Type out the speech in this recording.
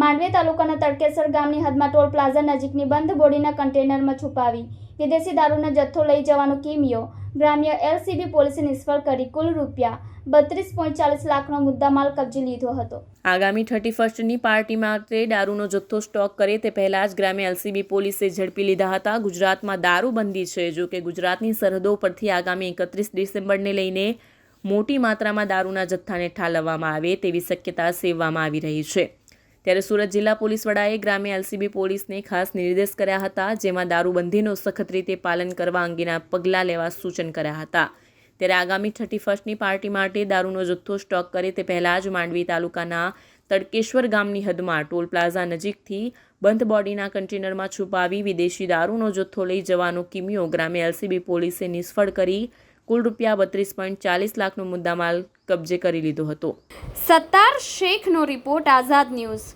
માંડવી તાલુકાના તડકેસર ગામની હદમાં toll plaza નજીકની બંધ બોડીના કન્ટેનરમાં છુપાવી. વિદેશી દારૂનો જથ્થો લઈ જવાનો કિમિયો. ગ્રામ્ય એલસીબી પોલીસે નિષ્ફળ કરી કુલ રૂપિયા બત્રીસ પોઈન્ટ ચાલીસ લાખનો મુદ્દામાલ કબજે લીધો હતો. આગામી થર્ટી ફર્સ્ટની પાર્ટી માટે દારૂનો જથ્થો સ્ટોક કરે તે પહેલાં જ ગ્રામ્ય એલસીબી પોલીસે ઝડપી લીધા હતા. ગુજરાતમાં દારૂબંધી છે, જો કે ગુજરાતની સરહદો પરથી આગામી એકત્રીસ ડિસેમ્બરને લઈને મોટી માત્રામાં દારૂના જથ્થાને ઠાલવવામાં આવે તેવી શક્યતા સેવવામાં આવી રહી છે. ત્યારે સુરત જિલ્લા પોલીસ વડાએ ગ્રામ્ય એલસીબી પોલીસને ખાસ નિર્દેશ કર્યા હતા, જેમાં દારૂબંધીનો સખત રીતે પાલન કરવા અંગેના પગલાં લેવા સૂચન કર્યા હતા. ત્યારે આગામી થર્ટી ફર્સ્ટની પાર્ટી માટે દારૂનો જથ્થો સ્ટોક કરે તે પહેલાં જ માંડવી તાલુકાના તડકેશ્વર ગામની હદમાં ટોલ પ્લાઝા નજીકથી બંધ બોડીના કન્ટેનરમાં છુપાવી વિદેશી દારૂનો જથ્થો લઈ જવાનો કિમિયો ગ્રામ્ય એલસીબી પોલીસે નિષ્ફળ કરી કુલ રૂપિયા બત્રીસ પોઈન્ટ ચાલીસ લાખનો મુદ્દામાલ કબજે કરી લીધો હતો. સત્તાર શેખનો રિપોર્ટ આઝાદ ન્યૂઝ.